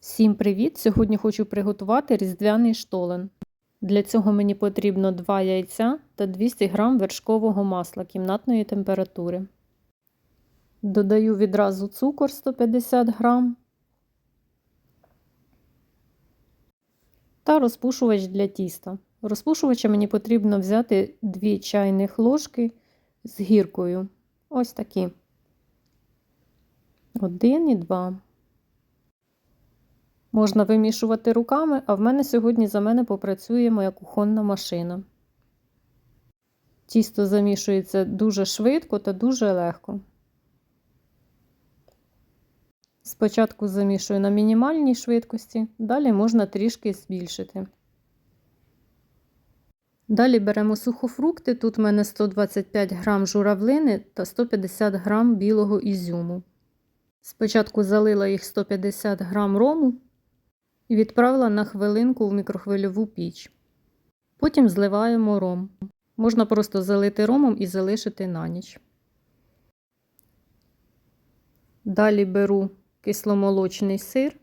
Всім привіт! Сьогодні хочу приготувати різдвяний штолен. Для цього мені потрібно 2 яйця та 200 г вершкового масла кімнатної температури. Додаю відразу цукор 150 г та розпушувач для тіста. Розпушувача мені потрібно взяти 2 чайних ложки з гіркою. Ось такі. Один і два. Можна вимішувати руками, а в мене сьогодні за мене попрацює моя кухонна машина. Тісто замішується дуже швидко та дуже легко. Спочатку замішую на мінімальній швидкості, далі можна трішки збільшити. Далі беремо сухофрукти. Тут в мене 125 г журавлини та 150 г білого ізюму. Спочатку залила їх 150 г рому і відправила на хвилинку в мікрохвильову піч. Потім зливаємо ром. Можна просто залити ромом і залишити на ніч. Далі беру кисломолочний сир.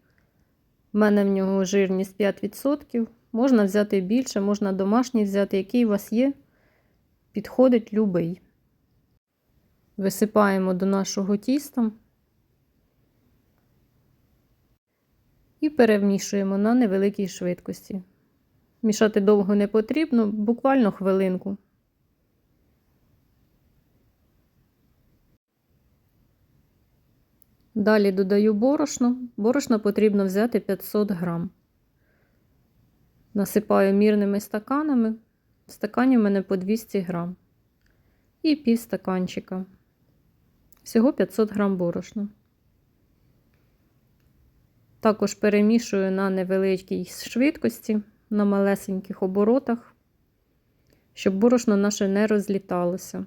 У мене в нього жирність 5%. Можна взяти більше, можна домашній взяти, який у вас є. Підходить любий. Висипаємо до нашого тіста. І перемішуємо на невеликій швидкості. Мішати довго не потрібно, буквально хвилинку. Далі додаю борошно. Борошно потрібно взяти 500 грам. Насипаю мірними стаканами. В стакані в мене по 200 грам. І пів стаканчика. Всього 500 грам борошна. Також перемішую на невеликій швидкості, на малесеньких оборотах, щоб борошно наше не розліталося.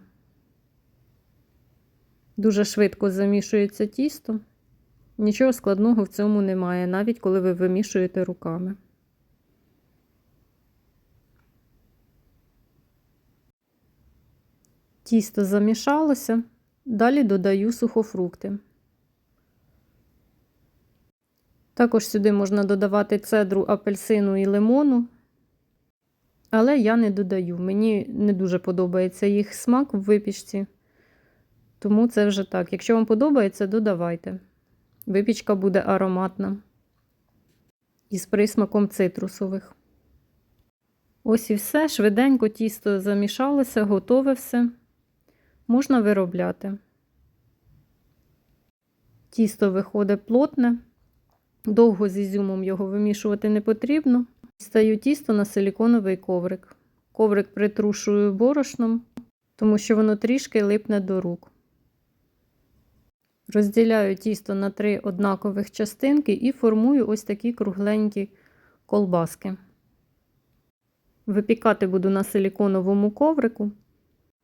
Дуже швидко замішується тісто, нічого складного в цьому немає, навіть коли ви вимішуєте руками. Тісто замішалося, далі додаю сухофрукти. Також сюди можна додавати цедру апельсину і лимону, але я не додаю. Мені не дуже подобається їх смак в випічці, тому це вже так. Якщо вам подобається, додавайте. Випічка буде ароматна із присмаком цитрусових. Ось і все. Швиденько тісто замішалося, готове все. Можна виробляти. Тісто виходить плотне. Довго з ізюмом його вимішувати не потрібно. Стаю тісто на силіконовий коврик. Коврик притрушую борошном, тому що воно трішки липне до рук. Розділяю тісто на три однакових частинки і формую ось такі кругленькі колбаски. Випікати буду на силіконовому коврику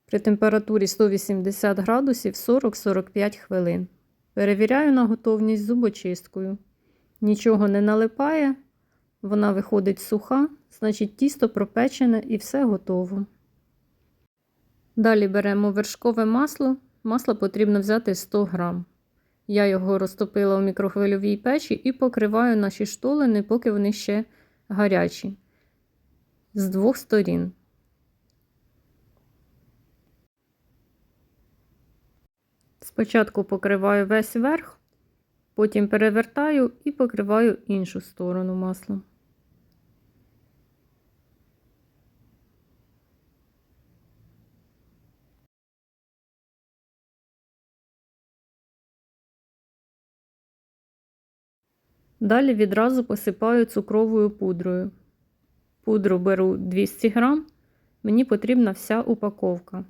при температурі 180 градусів 40-45 хвилин. Перевіряю на готовність зубочисткою. Нічого не налипає, вона виходить суха, значить тісто пропечене і все готово. Далі беремо вершкове масло. Масло потрібно взяти 100 грам. Я його розтопила в мікрохвильовій печі і покриваю наші штолини, поки вони ще гарячі. З двох сторін. Спочатку покриваю весь верх, Потім перевертаю і покриваю іншу сторону маслом. Далі відразу посипаю цукровою пудрою. Пудру беру 200 грам, мені потрібна вся упаковка.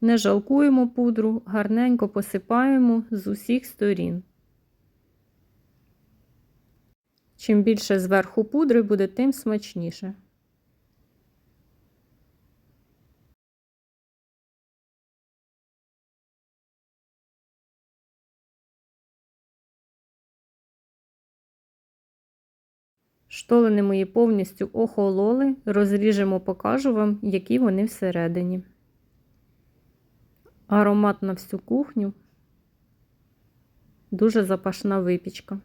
Не жалкуємо пудру, гарненько посипаємо з усіх сторін. Чим більше зверху пудри буде, тим смачніше. Штолини мої повністю охололи, розріжемо, покажу вам, які вони всередині. Аромат на всю кухню, дуже запашна випічка.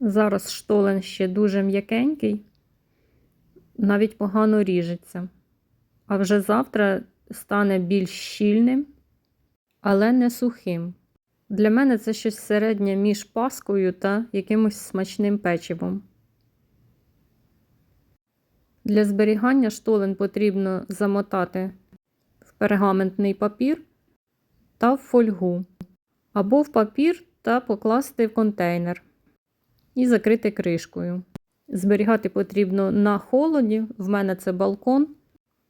Зараз штолен ще дуже м'якенький, навіть погано ріжеться. А вже завтра стане більш щільним, але не сухим. Для мене це щось середнє між паскою та якимось смачним печивом. Для зберігання штолен потрібно замотати в пергаментний папір та в фольгу, або в папір та покласти в контейнер і закрити кришкою. Зберігати потрібно на холоді, в мене це балкон.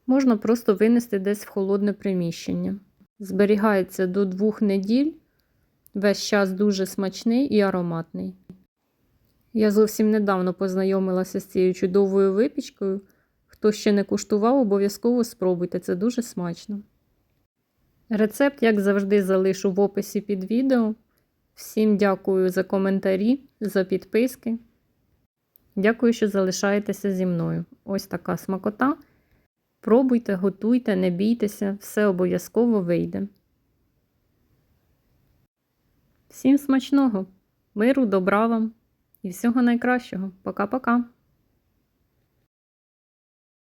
Можна просто винести десь в холодне приміщення. Зберігається до двох неділь, весь час дуже смачний і ароматний. Я зовсім недавно познайомилася з цією чудовою випічкою. Хто ще не куштував, обов'язково спробуйте, це дуже смачно. Рецепт, як завжди, залишу в описі під відео. Всім дякую за коментарі, за підписки. Дякую, що залишаєтеся зі мною. Ось така смакота. Пробуйте, готуйте, не бійтеся, все обов'язково вийде. Всім смачного, миру, добра вам і всього найкращого. Пока-пока!